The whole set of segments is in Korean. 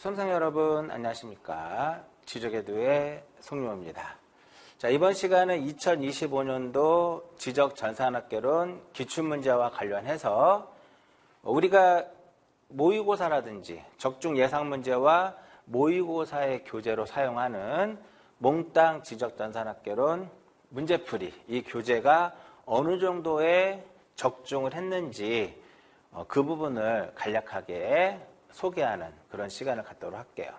수험생 여러분 안녕하십니까 지적에도의 송유호입니다. 자 이번 시간은 2025년도 지적 전산학개론 기출문제와 관련해서 우리가 모의고사라든지 적중 예상 문제와 모의고사의 교재로 사용하는 몽땅 지적 전산학개론 문제풀이 이 교재가 어느 정도의 적중을 했는지 어, 그 부분을 간략하게 소개하는 그런 시간을 갖도록 할게요.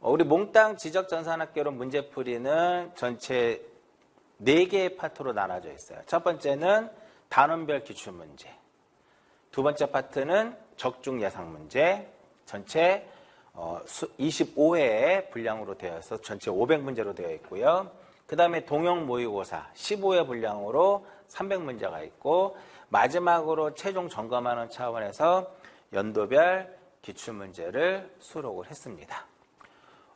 어, 우리 몽땅 지적 전산학개론 문제풀이는 전체 4개의 파트로 나눠져 있어요. 첫 번째는 단원별 기출 문제. 두 번째 파트는 적중 예상 문제. 전체 25회의 분량으로 되어 있어 전체 500문제로 되어 있고요. 그 다음에 동형 모의고사 15회 분량으로 300문제가 있고 마지막으로 최종 점검하는 차원에서 연도별 기출문제를 수록을 했습니다.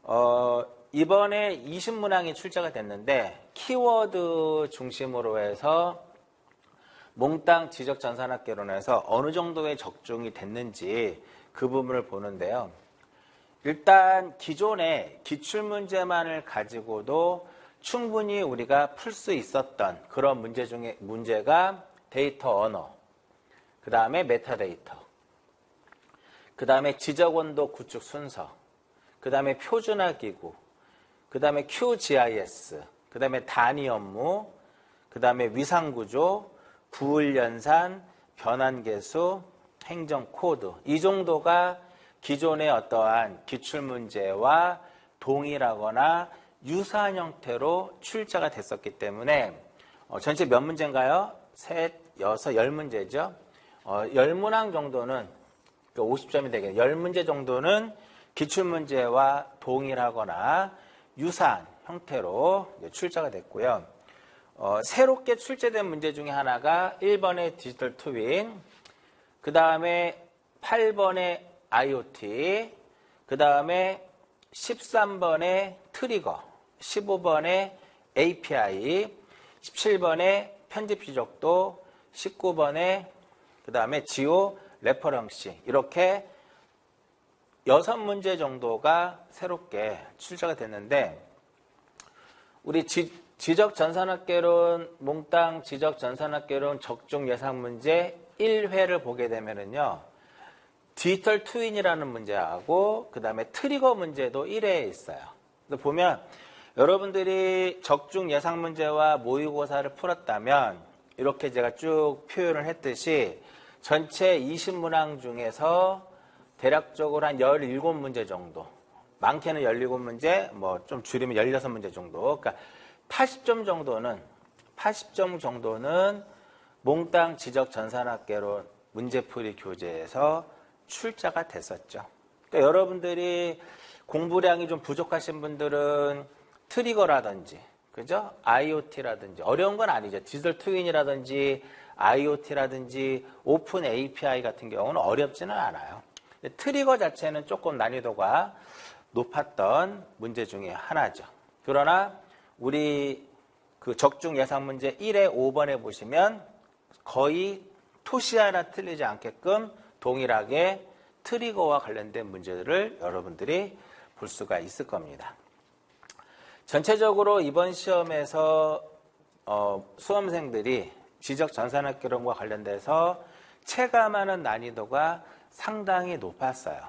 어, 이번에 20문항이 출제가 됐는데 키워드 중심으로 해서 몽땅 지적 전산학개론에서 어느 정도의 적중이 됐는지 그 부분을 보는데요. 일단 기존의 기출문제만을 가지고도 충분히 우리가 풀 수 있었던 그런 문제 중에 문제가 데이터 언어, 그 다음에 메타데이터, 그 다음에 지적 온도 구축 순서, 그 다음에 표준화 기구, 그 다음에 QGIS, 그 다음에 단위 업무, 그 다음에 위상 구조, 부을 연산, 변환 계수, 행정 코드 이 정도가 기존의 어떠한 기출 문제와 동일하거나 유사한 형태로 출제가 됐었기 때문에 어, 전체 몇 문제인가요? 셋, 여섯, 열 문제죠. 어, 열 문항 정도는 50점이 되겠네요. 열 문제 정도는 기출 문제와 동일하거나 유사한 형태로 출제가 됐고요. 어, 새롭게 출제된 문제 중에 하나가 1번의 디지털 트윈, 그 다음에 8번의 IoT, 그 다음에 13번의 트리거, 15번의 API, 17번의 편집 지적도, 19번의 그 다음에 지오 레퍼런시 이렇게 여섯 문제 정도가 새롭게 출제가 됐는데 우리 지, 지적 전산학개론 몽땅 지적 전산학개론 적중 예상 문제 1회를 보게 되면은요. 디지털 트윈이라는 문제하고 그 다음에 트리거 문제도 1회에 있어요. 보면 여러분들이 적중 예상 문제와 모의고사를 풀었다면 이렇게 제가 쭉 표현을 했듯이 전체 20문항 중에서 대략적으로 한 17문제 정도 많게는 17문제 뭐 좀 줄이면 16문제 정도 그러니까 80점 정도는 80점 정도는 몽땅 지적 전산학개론 문제풀이 교재에서 출제가 됐었죠. 그러니까 여러분들이 공부량이 좀 부족하신 분들은 트리거라든지 그죠? IoT라든지 어려운 건 아니죠. 디지털 트윈이라든지 IoT라든지 오픈 API 같은 경우는 어렵지는 않아요. 트리거 자체는 조금 난이도가 높았던 문제 중에 하나죠. 그러나 우리 그 적중 예상 문제 1에 5번에 보시면 거의 토시 하나 틀리지 않게끔 동일하게 트리거와 관련된 문제들을 여러분들이 볼 수가 있을 겁니다. 전체적으로 이번 시험에서 어, 수험생들이 지적 전산학개론과 관련돼서 체감하는 난이도가 상당히 높았어요.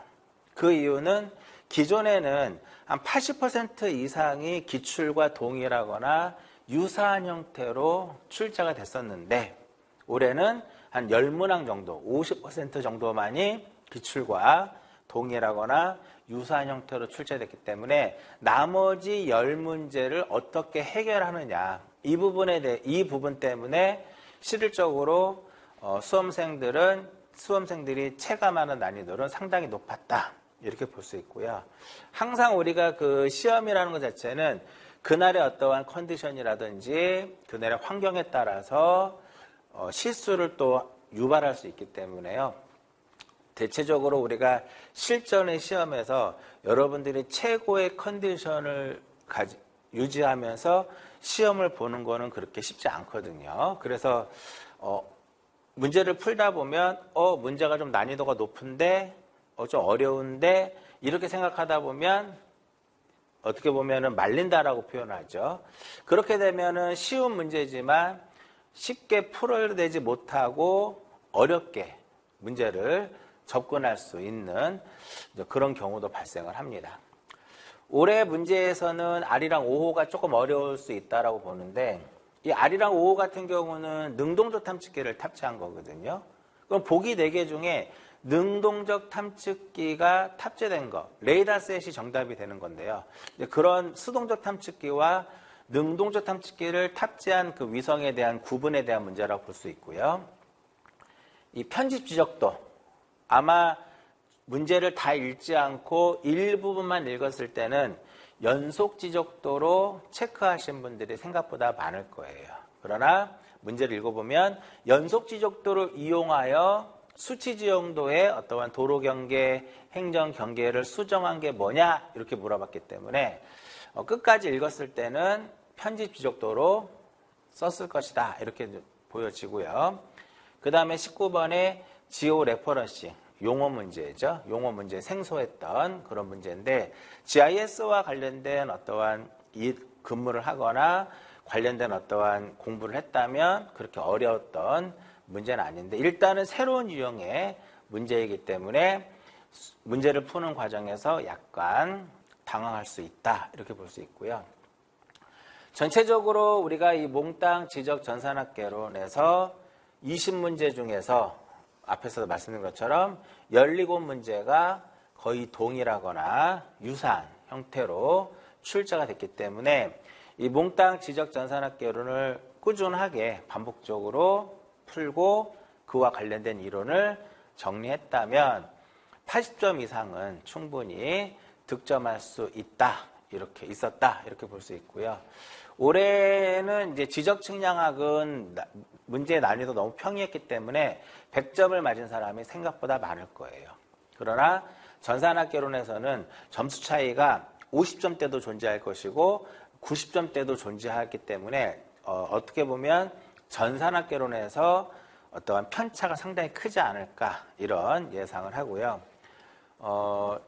그 이유는 기존에는 한 80% 이상이 기출과 동일하거나 유사한 형태로 출제가 됐었는데 올해는 한 10문항 정도, 50% 정도만이 기출과 동일하거나 유사한 형태로 출제됐기 때문에 나머지 10문제를 어떻게 해결하느냐 이 부분에 대해 이 부분 때문에 실질적으로 어, 수험생들은 수험생들이 체감하는 난이도는 상당히 높았다 이렇게 볼 수 있고요. 항상 우리가 그 시험이라는 것 자체는 그날의 어떠한 컨디션이라든지 그날의 환경에 따라서 어, 실수를 또 유발할 수 있기 때문에요. 대체적으로 우리가 실전의 시험에서 여러분들이 최고의 컨디션을 유지하면서 시험을 보는 거는 그렇게 쉽지 않거든요. 그래서 어, 문제를 풀다 보면 어 문제가 좀 난이도가 높은데 어, 좀 어려운데 이렇게 생각하다 보면 어떻게 보면은 말린다라고 표현하죠. 그렇게 되면은 쉬운 문제지만 쉽게 풀어내지 못하고 어렵게 문제를 접근할 수 있는 그런 경우도 발생을 합니다. 올해 문제에서는 R이랑 5호가 조금 어려울 수 있다라고 보는데 이 R이랑 5호 같은 경우는 능동적 탐측기를 탑재한 거거든요. 그럼 보기 4개 중에 능동적 탐측기가 탑재된 거, 레이더 셋이 정답이 되는 건데요. 그런 수동적 탐측기와 능동적 탐측기를 탑재한 그 위성에 대한 구분에 대한 문제라고 볼 수 있고요. 이 편집 지적도 아마 문제를 다 읽지 않고 일부분만 읽었을 때는 연속 지적도로 체크하신 분들이 생각보다 많을 거예요. 그러나 문제를 읽어보면 연속 지적도를 이용하여 수치 지형도의 어떠한 도로 경계, 행정 경계를 수정한 게 뭐냐 이렇게 물어봤기 때문에 어, 끝까지 읽었을 때는 편집 지적도로 썼을 것이다 이렇게 보여지고요. 그 다음에 19번에 지오 레퍼런싱 용어 문제죠. 용어 문제 생소했던 그런 문제인데 GIS와 관련된 어떠한 이 근무를 하거나 관련된 어떠한 공부를 했다면 그렇게 어려웠던 문제는 아닌데 일단은 새로운 유형의 문제이기 때문에 문제를 푸는 과정에서 약간 당황할 수 있다 이렇게 볼 수 있고요. 전체적으로 우리가 이 몽땅 지적 전산학개론에서 20문제 중에서 앞에서도 말씀드린 것처럼 17문제가 거의 동일하거나 유사한 형태로 출제가 됐기 때문에 이 몽땅 지적 전산학 개론을 꾸준하게 반복적으로 풀고 그와 관련된 이론을 정리했다면 80점 이상은 충분히 득점할 수 있다. 이렇게 있었다. 이렇게 볼 수 있고요. 올해는 이제 지적 측량학은 나- 문제의 난이도 너무 평이했기 때문에 100점을 맞은 사람이 생각보다 많을 거예요. 그러나 전산학개론에서는 점수 차이가 50점대도 존재할 것이고 90점대도 존재하기 때문에 어, 떻게 보면 전산학개론에서 어떠한 편차가 상당히 크지 않을까 이런 예상을 하고요. 어,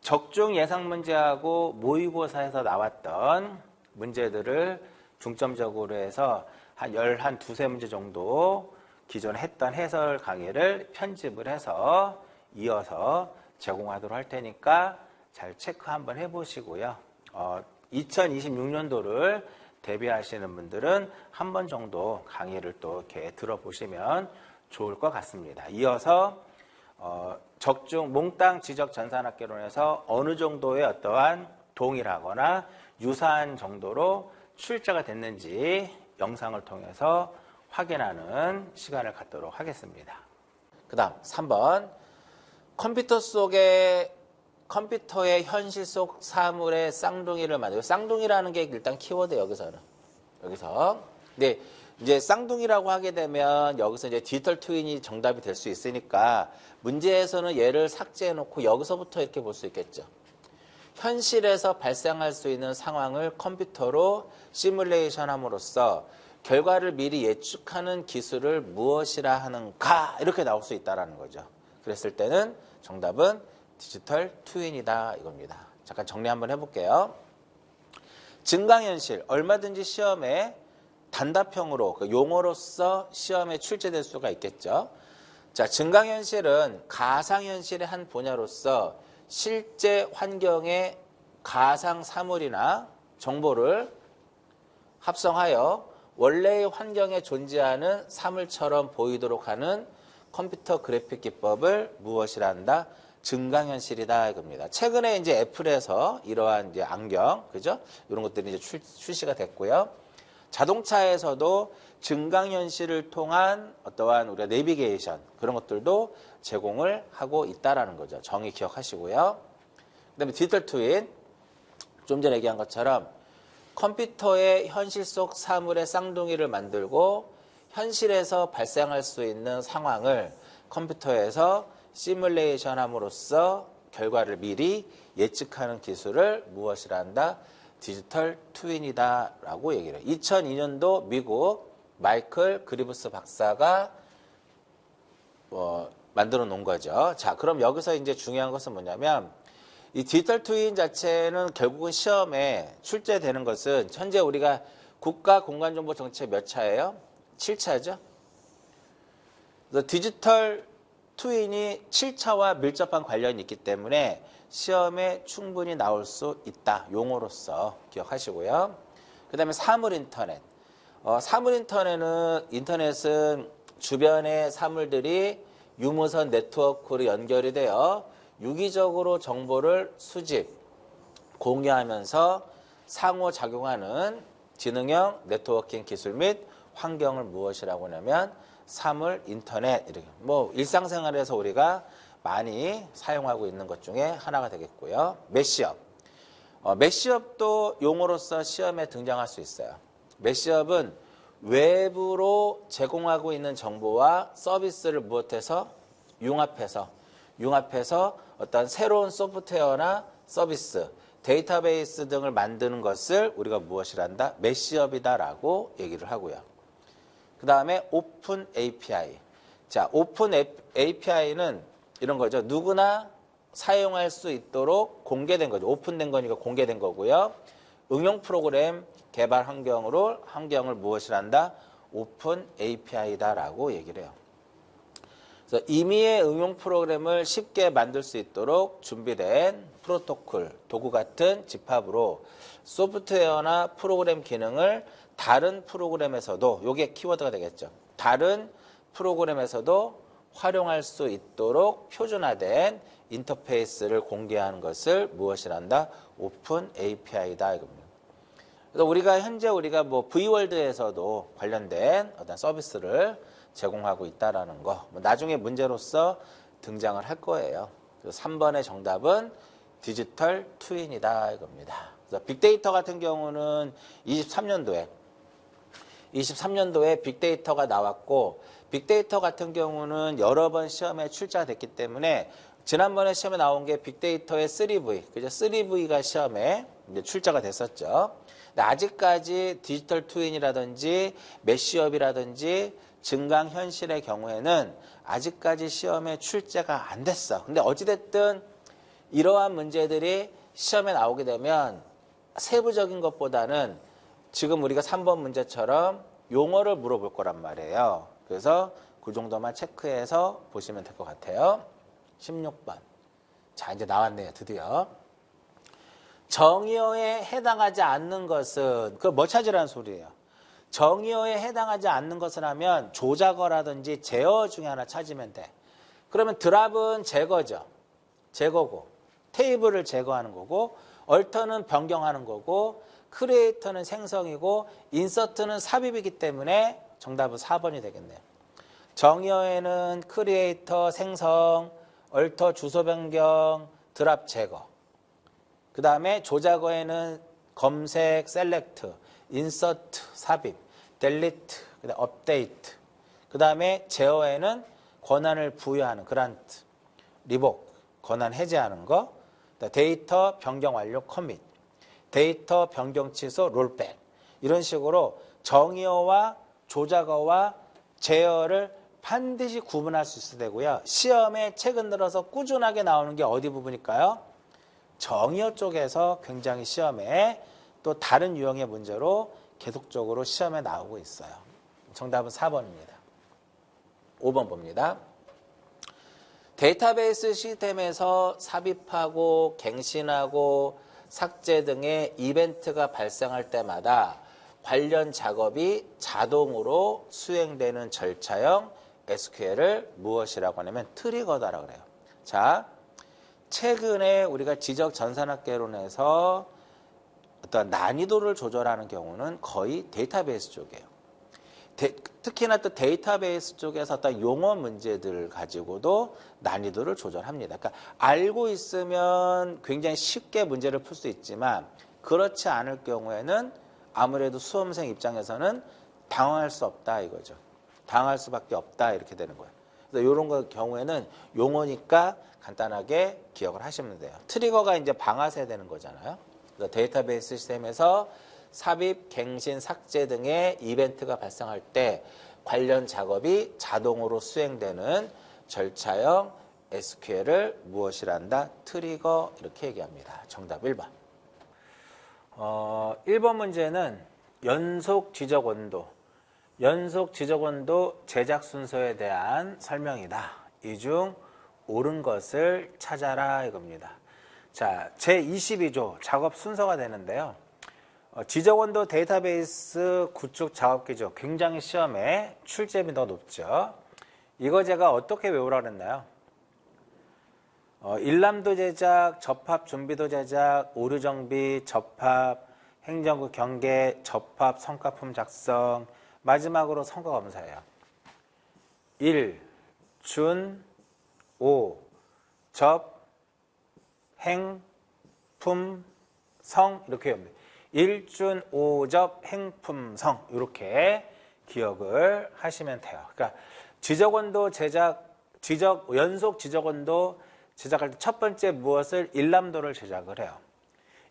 적중 예상 문제하고 모의고사에서 나왔던 문제들을 중점적으로 해서 한 열 한 두세 문제 정도 기존에 했던 해설 강의를 편집을 해서 이어서 제공하도록 할 테니까 잘 체크 한번 해보시고요. 어, 2026년도를 대비하시는 분들은 한 번 정도 강의를 또 이렇게 들어보시면 좋을 것 같습니다. 이어서 어, 적중 몽땅 지적 전산학개론에서 어느 정도의 어떠한 동일하거나 유사한 정도로 출제가 됐는지 영상을 통해서 확인하는 시간을 갖도록 하겠습니다. 그 다음 3번 컴퓨터 속에 컴퓨터의 현실 속 사물의 쌍둥이를 만들고 쌍둥이라는 게 일단 키워드 여기서는 여기서 근데 이제 쌍둥이라고 하게 되면 여기서 이제 디지털 트윈이 정답이 될 수 있으니까 문제에서는 얘를 삭제해 놓고 여기서부터 이렇게 볼 수 있겠죠. 현실에서 발생할 수 있는 상황을 컴퓨터로 시뮬레이션 함으로써 결과를 미리 예측하는 기술을 무엇이라 하는가 이렇게 나올 수 있다라는 거죠. 그랬을 때는 정답은 디지털 트윈이다 이겁니다. 잠깐 정리 한번 해볼게요. 증강현실 얼마든지 시험에 단답형으로 그 용어로서 시험에 출제될 수가 있겠죠. 자, 증강현실은 가상현실의 한 분야로서 실제 환경의 가상 사물이나 정보를 합성하여 원래의 환경에 존재하는 사물처럼 보이도록 하는 컴퓨터 그래픽 기법을 무엇이라 한다? 증강현실이다 이겁니다. 최근에 이제 애플에서 이러한 이제 안경, 그죠? 이런 것들이 이제 출, 출시가 됐고요. 자동차에서도 증강현실을 통한 어떠한 우리가 내비게이션 그런 것들도 제공을 하고 있다라는 거죠. 정의 기억하시고요. 그다음에 디지털 트윈 좀 전에 얘기한 것처럼 컴퓨터의 현실 속 사물의 쌍둥이를 만들고 현실에서 발생할 수 있는 상황을 컴퓨터에서 시뮬레이션 함으로써 결과를 미리 예측하는 기술을 무엇이라 한다? 디지털 트윈이다 라고 얘기를 해요. 2002년도 미국 마이클 그리브스 박사가 어, 만들어 놓은 거죠. 자, 그럼 여기서 이제 중요한 것은 뭐냐면 이 디지털 트윈 자체는 결국은 시험에 출제되는 것은 현재 우리가 국가 공간정보 정책 몇 차예요? 7차죠. 그래서 디지털 트윈이 7차와 밀접한 관련이 있기 때문에 시험에 충분히 나올 수 있다. 용어로서 기억하시고요. 그 다음에 사물 인터넷. 어, 사물 인터넷은, 인터넷은 주변의 사물들이 유무선 네트워크로 연결이 되어 유기적으로 정보를 수집, 공유하면서 상호작용하는 지능형 네트워킹 기술 및 환경을 무엇이라고 하냐면 사물 인터넷 이렇게 뭐 일상생활에서 우리가 많이 사용하고 있는 것 중에 하나가 되겠고요. 메시업. 어, 메시업도 용어로서 시험에 등장할 수 있어요. 메시업은 외부로 제공하고 있는 정보와 서비스를 무엇해서 융합해서 융합해서 어떤 새로운 소프트웨어나 서비스, 데이터베이스 등을 만드는 것을 우리가 무엇이란다? 메시업이다라고 얘기를 하고요. 그 다음에 오픈 API. 자, 오픈 API는 이런 거죠. 누구나 사용할 수 있도록 공개된 거죠. 오픈된 거니까 공개된 거고요. 응용 프로그램 개발 환경으로 환경을 무엇이란다? 오픈 API다라고 얘기를 해요. 임의의 응용 프로그램을 쉽게 만들 수 있도록 준비된 프로토콜, 도구 같은 집합으로 소프트웨어나 프로그램 기능을 다른 프로그램에서도 요게 키워드가 되겠죠. 다른 프로그램에서도 활용할 수 있도록 표준화된 인터페이스를 공개하는 것을 무엇이란다? 오픈 API다 이겁니다. 그래서 우리가 현재 우리가 뭐 V월드에서도 관련된 어떤 서비스를 제공하고 있다라는 거. 뭐 나중에 문제로서 등장을 할 거예요. 그래서 3번의 정답은 디지털 트윈이다 이겁니다. 그래서 빅데이터 같은 경우는 23년도에 23년도에 빅데이터가 나왔고 빅데이터 같은 경우는 여러 번 시험에 출제됐기 때문에 지난번에 시험에 나온 게 빅데이터의 3V, 그죠? 3V가 시험에 이제 출제가 됐었죠. 근데 아직까지 디지털 트윈이라든지 메시업이라든지 증강 현실의 경우에는 아직까지 시험에 출제가 안 됐어. 근데 어찌됐든 이러한 문제들이 시험에 나오게 되면 세부적인 것보다는 지금 우리가 3번 문제처럼 용어를 물어볼 거란 말이에요. 그래서 그 정도만 체크해서 보시면 될 것 같아요. 16번. 자, 이제 나왔네요. 드디어. 정의어에 해당하지 않는 것은 그걸 뭐 찾으라는 소리예요. 정의어에 해당하지 않는 것을 하면 조작어라든지 제어 중에 하나 찾으면 돼. 그러면 드랍은 제거죠. 제거고 테이블을 제거하는 거고 얼터는 변경하는 거고 크리에이터는 생성이고 인서트는 삽입이기 때문에 정답은 4번이 되겠네요. 정의어에는 크리에이터 생성, 얼터 주소 변경, 드랍 제거. 그 다음에 조작어에는 검색, 셀렉트, 인서트, 삽입, 델리트, 그다음 업데이트. 그 다음에 제어에는 권한을 부여하는 그란트, 리복, 권한 해제하는 거. 데이터 변경 완료 커밋, 데이터 변경 취소 롤백. 이런 식으로 정의어와 조작어와 제어를 반드시 구분할 수 있어야 되고요. 시험에 최근 들어서 꾸준하게 나오는 게 어디 부분일까요? 정의어 쪽에서 굉장히 시험에 또 다른 유형의 문제로 계속적으로 시험에 나오고 있어요. 정답은 4번입니다. 5번 봅니다. 데이터베이스 시스템에서 삽입하고 갱신하고 삭제 등의 이벤트가 발생할 때마다 관련 작업이 자동으로 수행되는 절차형 SQL을 무엇이라고 하냐면 트리거다라고 그래요. 자, 최근에 우리가 지적 전산학개론에서 어떤 난이도를 조절하는 경우는 거의 데이터베이스 쪽이에요. 데, 특히나 또 데이터베이스 쪽에서 어떤 용어 문제들을 가지고도 난이도를 조절합니다. 그러니까 알고 있으면 굉장히 쉽게 문제를 풀 수 있지만 그렇지 않을 경우에는 아무래도 수험생 입장에서는 당황할 수 없다 이거죠. 당할 수밖에 없다 이렇게 되는 거예요. 그래서 이런 거 경우에는 용어니까 간단하게 기억을 하시면 돼요. 트리거가 이제 방아쇠 되는 거잖아요. 그래서 데이터베이스 시스템에서 삽입, 갱신, 삭제 등의 이벤트가 발생할 때 관련 작업이 자동으로 수행되는 절차형 SQL을 무엇이란다? 트리거 이렇게 얘기합니다. 정답 1번. 어, 1번 문제는 연속 지적 원도, 연속 지적 원도 제작 순서에 대한 설명이다. 이 중 옳은 것을 찾아라 이겁니다. 자, 제22조 작업 순서가 되는데요. 어, 지적 원도 데이터베이스 구축 작업 기조 굉장히 시험에 출제비 더 높죠. 이거 제가 어떻게 외우라 그랬나요? 어, 일람도 제작, 접합 준비도 제작, 오류 정비, 접합, 행정구 경계, 접합 성과품 작성, 마지막으로 성과 검사예요. 1, 준, 5, 접, 행, 품, 성 이렇게 합니다. 일준, 오접, 행품, 성 이렇게 기억을 하시면 돼요. 그러니까 지적원도 제작, 지적 연속 지적원도 제작할 때 첫 번째 무엇을 일람도를 제작을 해요.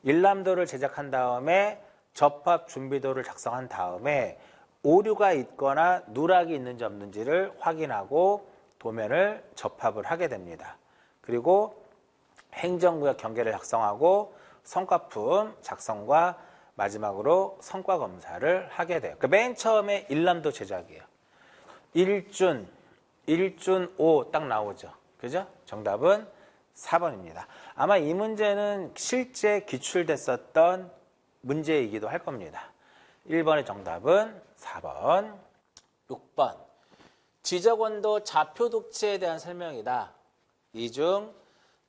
일람도를 제작한 다음에 접합 준비도를 작성한 다음에 오류가 있거나 누락이 있는지 없는지를 확인하고 도면을 접합을 하게 됩니다. 그리고 행정구역 경계를 작성하고 성과품 작성과 마지막으로 성과 검사를 하게 돼요. 그 맨 처음에 일람도 제작이에요. 일준, 일준 오 딱 나오죠. 그죠? 정답은 4번입니다. 아마 이 문제는 실제 기출됐었던 문제이기도 할 겁니다. 1번의 정답은 4번. 6번. 지적원도 좌표 독치에 대한 설명이다. 이중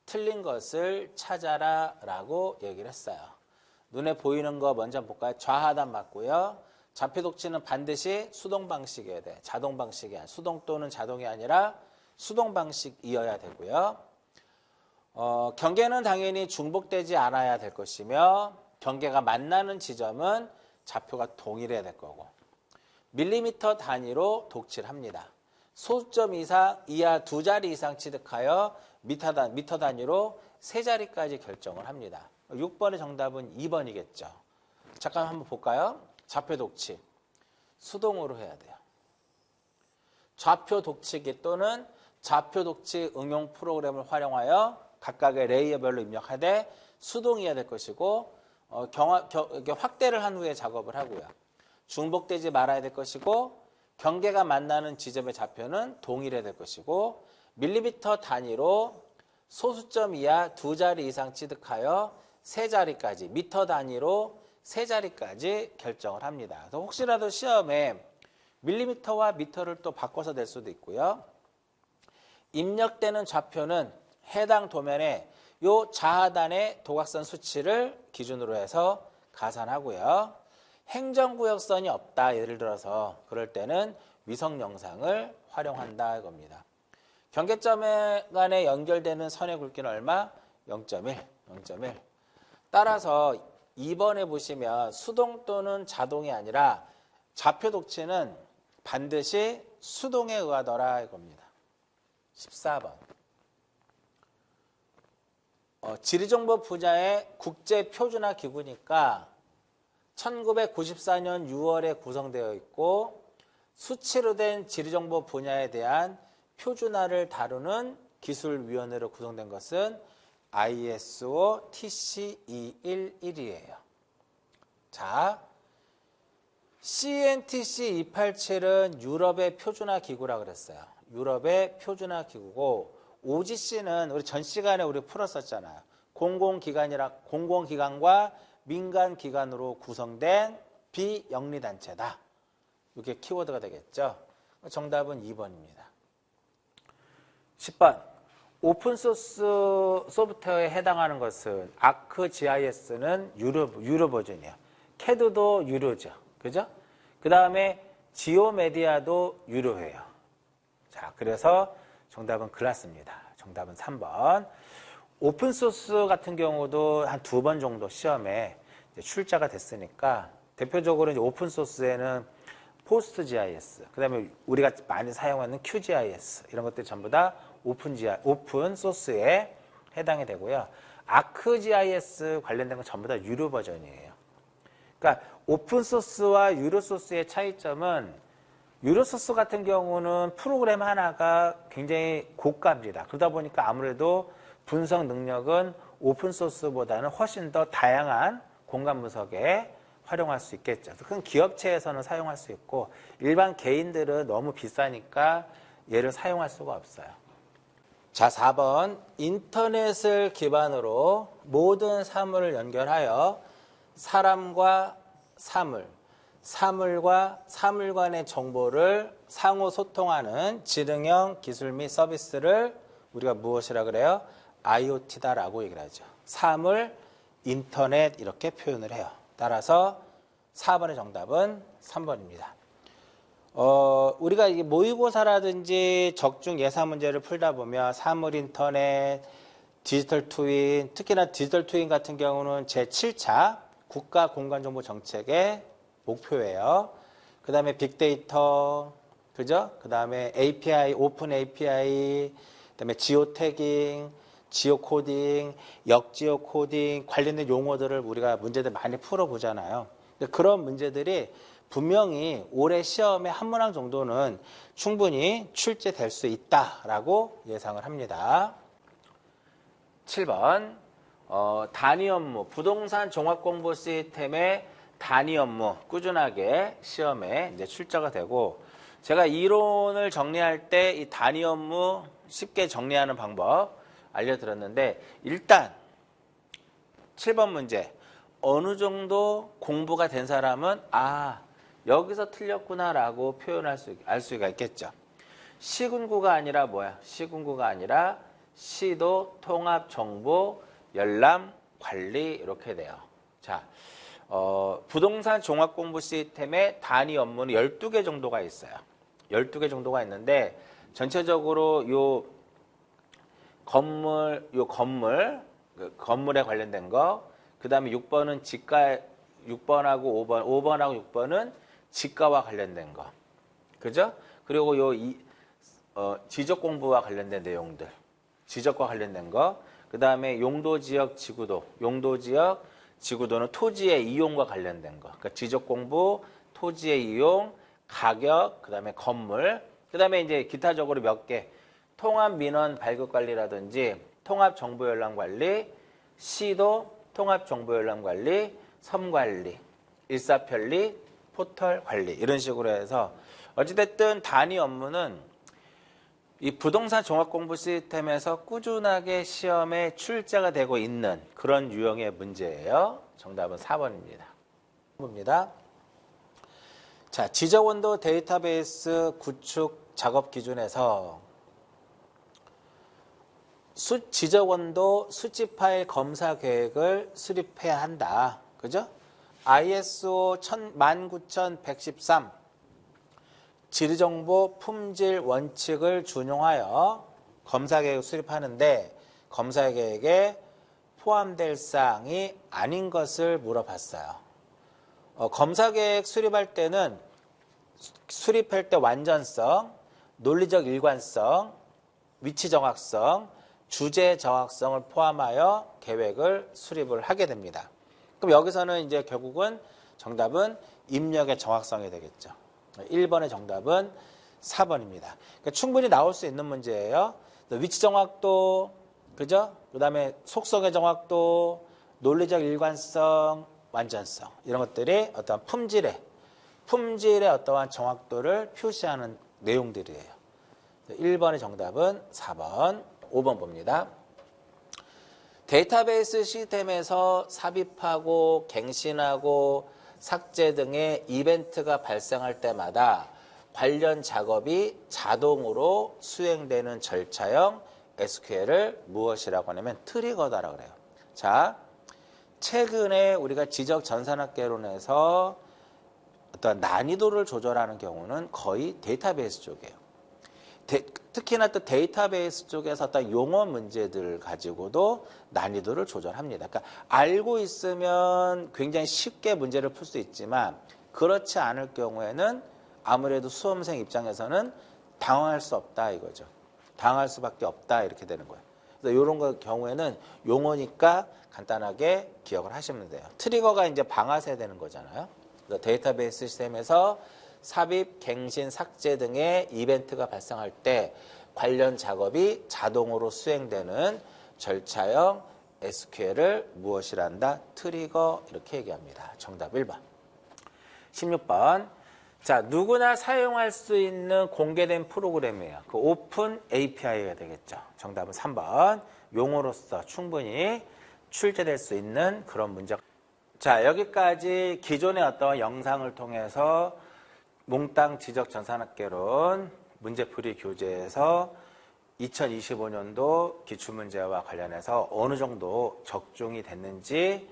틀린 것을 찾아라 라고 얘기를 했어요. 눈에 보이는 거 먼저 볼까요? 좌하단 맞고요. 좌표 독치는 반드시 수동 방식이어야 돼. 자동 방식이 아니라 수동 또는 자동이 아니라 수동 방식이어야 되고요. 어, 경계는 당연히 중복되지 않아야 될 것이며 경계가 만나는 지점은 좌표가 동일해야 될 거고 밀리미터 단위로 독치를 합니다. 소수점 이상 이하 두 자리 이상 취득하여 미터, 단, 미터 단위로 세 자리까지 결정을 합니다. 6번의 정답은 2번이겠죠. 잠깐 한번 볼까요? 좌표 독치. 수동으로 해야 돼요. 좌표 독치기 또는 좌표 독치 응용 프로그램을 활용하여 각각의 레이어별로 입력하되 수동이어야 될 것이고 어, 경화, 겨, 확대를 한 후에 작업을 하고요. 중복되지 말아야 될 것이고 경계가 만나는 지점의 좌표는 동일해야 될 것이고 밀리미터 단위로 소수점 이하 두 자리 이상 취득하여 세 자리까지 미터 단위로 세 자리까지 결정을 합니다. 그래서 혹시라도 시험에 밀리미터와 미터를 또 바꿔서 낼 수도 있고요. 입력되는 좌표는 해당 도면에 요 좌하단의 도각선 수치를 기준으로 해서 가산하고요. 행정구역선이 없다. 예를 들어서 그럴 때는 위성 영상을 활용한다 이겁니다. 경계점 간에 연결되는 선의 굵기는 얼마? 0.1, 0.1. 따라서 2번에 보시면 수동 또는 자동이 아니라 좌표 독치는 반드시 수동에 의하더라 이겁니다. 14번. 어, 지리정보 분야의 국제 표준화 기구니까 1994년 6월에 구성되어 있고 수치로 된 지리정보 분야에 대한 표준화를 다루는 기술위원회로 구성된 것은 ISO TC211이에요. 자, CNTC 287은 유럽의 표준화 기구라 그랬어요. 유럽의 표준화 기구고 OGC는 우리 전 시간에 우리 풀었었잖아요. 공공기관이라 공공기관과 민간기관으로 구성된 비영리단체다. 이게 키워드가 되겠죠. 정답은 2번입니다. 10번. 오픈소스 소프트웨어에 해당하는 것은 아크GIS는 유료, 유료 버전이에요. 캐드도 유료죠. 그죠? 그 다음에 지오메디아도 유료해요. 자, 그래서 정답은 글라스입니다. 정답은 3번. 오픈소스 같은 경우도 한 두 번 정도 시험에 출자가 됐으니까 대표적으로 이제 오픈소스에는 포스트 GIS, 그 다음에 우리가 많이 사용하는 QGIS 이런 것들 전부 다 오픈 GIS, 오픈 소스에 해당이 되고요. 아크 GIS 관련된 건 전부 다 유료 버전이에요. 그러니까 오픈 소스와 유료 소스의 차이점은 유료 소스 같은 경우는 프로그램 하나가 굉장히 고가입니다. 그러다 보니까 아무래도 분석 능력은 오픈 소스보다는 훨씬 더 다양한 공간 분석에 활용할 수 있겠죠. 그건 기업체에서는 사용할 수 있고 일반 개인들은 너무 비싸니까 얘를 사용할 수가 없어요. 자, 4번. 인터넷을 기반으로 모든 사물을 연결하여 사람과 사물, 사물과 사물 간의 정보를 상호 소통하는 지능형 기술 및 서비스를 우리가 무엇이라 그래요? IoT다라고 얘기를 하죠. 사물, 인터넷 이렇게 표현을 해요. 따라서 4번의 정답은 3번입니다. 어, 우리가 이게 모의고사라든지 적중 예사 문제를 풀다 보면 사물 인터넷, 디지털 트윈, 특히나 디지털 트윈 같은 경우는 제 7차 국가 공간정보 정책의 목표예요. 그 다음에 빅데이터, 그죠? 그 다음에 API, 오픈 API, 그 다음에 지오 태깅, 지오 코딩, 역지오 코딩 관련된 용어들을 우리가 문제들 많이 풀어보잖아요. 근데 그런 문제들이 분명히 올해 시험에 한 문항 정도는 충분히 출제될 수 있다라고 예상을 합니다. 7번 어, 단위 업무 부동산 종합 공부 시스템의 단위 업무 꾸준하게 시험에 이제 출제가 되고 제가 이론을 정리할 때 이 단위 업무 쉽게 정리하는 방법 알려드렸는데 일단 7번 문제 어느 정도 공부가 된 사람은 아 여기서 틀렸구나라고 표현할 수 알 수가 있겠죠. 시군구가 아니라 뭐야? 시군구가 아니라 시도 통합 정보 열람 관리 이렇게 돼요. 자, 어, 부동산 종합 공부 시스템의 단위 업무는 12개 정도가 있어요. 12개 정도가 있는데 전체적으로 요 건물 요 건물 그 건물에 관련된 거 그다음에 6번은 지가 6번하고 5번 5번하고 6번은 지가와 관련된 거. 그죠? 그리고 요 이, 어, 지적 공부와 관련된 내용들. 지적과 관련된 거. 그 다음에 용도 지역 지구도. 용도 지역 지구도는 토지의 이용과 관련된 거. 그러니까 지적 공부, 토지의 이용, 가격, 그 다음에 건물. 그 다음에 이제 기타적으로 몇 개. 통합 민원 발급 관리라든지 통합 정보 열람 관리, 시도 통합 정보 열람 관리, 섬 관리, 일사편리, 포털 관리 이런 식으로 해서 어찌됐든 단위 업무는 이 부동산 종합 공부 시스템에서 꾸준하게 시험에 출제가 되고 있는 그런 유형의 문제예요. 정답은 4번입니다. 입니다. 자, 지적 원도 데이터베이스 구축 작업 기준에서 수, 지적 원도 수치 파일 검사 계획을 수립해야 한다. 그죠? ISO 19113 지리정보 품질 원칙을 준용하여 검사 계획 수립하는데 검사 계획에 포함될 사항이 아닌 것을 물어봤어요. 어, 검사 계획 수립할 때는 수립할 때 완전성, 논리적 일관성, 위치 정확성, 주제 정확성을 포함하여 계획을 수립을 하게 됩니다. 그럼 여기서는 이제 결국은 정답은 입력의 정확성이 되겠죠. 1번의 정답은 4번입니다. 그러니까 충분히 나올 수 있는 문제예요. 위치 정확도, 그죠? 그 다음에 속성의 정확도, 논리적 일관성, 완전성. 이런 것들이 어떠한 품질의, 품질의 어떠한 정확도를 표시하는 내용들이에요. 1번의 정답은 4번, 5번 봅니다. 데이터베이스 시스템에서 삽입하고 갱신하고 삭제 등의 이벤트가 발생할 때마다 관련 작업이 자동으로 수행되는 절차형 SQL을 무엇이라고 하냐면 트리거다라고 그래요. 자, 최근에 우리가 지적 전산학개론에서 어떤 난이도를 조절하는 경우는 거의 데이터베이스 쪽이에요. 데, 특히나 또 데이터베이스 쪽에서 어떤 용어 문제들 가지고도 난이도를 조절합니다. 그러니까 알고 있으면 굉장히 쉽게 문제를 풀 수 있지만 그렇지 않을 경우에는 아무래도 수험생 입장에서는 당황할 수 없다 이거죠. 당할 수밖에 없다 이렇게 되는 거예요. 그래서 이런 거 경우에는 용어니까 간단하게 기억을 하시면 돼요. 트리거가 이제 방아쇠 되는 거잖아요. 데이터베이스 시스템에서 삽입, 갱신, 삭제 등의 이벤트가 발생할 때 관련 작업이 자동으로 수행되는 절차형 SQL을 무엇이란다? 트리거 이렇게 얘기합니다. 정답 1번. 16번. 자, 누구나 사용할 수 있는 공개된 프로그램이에요. 그 오픈 API가 되겠죠. 정답은 3번. 용어로서 충분히 출제될 수 있는 그런 문제. 자, 여기까지 기존의 어떤 영상을 통해서 몽땅 지적 전산학개론 문제풀이 교재에서 2025년도 기출문제와 관련해서 어느 정도 적중이 됐는지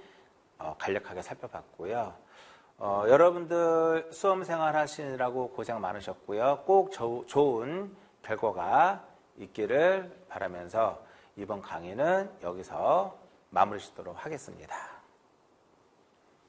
어, 간략하게 살펴봤고요. 어, 여러분들 수험 생활 하시느라고 고생 많으셨고요. 꼭 저- 좋은 결과가 있기를 바라면서 이번 강의는 여기서 마무리 짓도록 하겠습니다.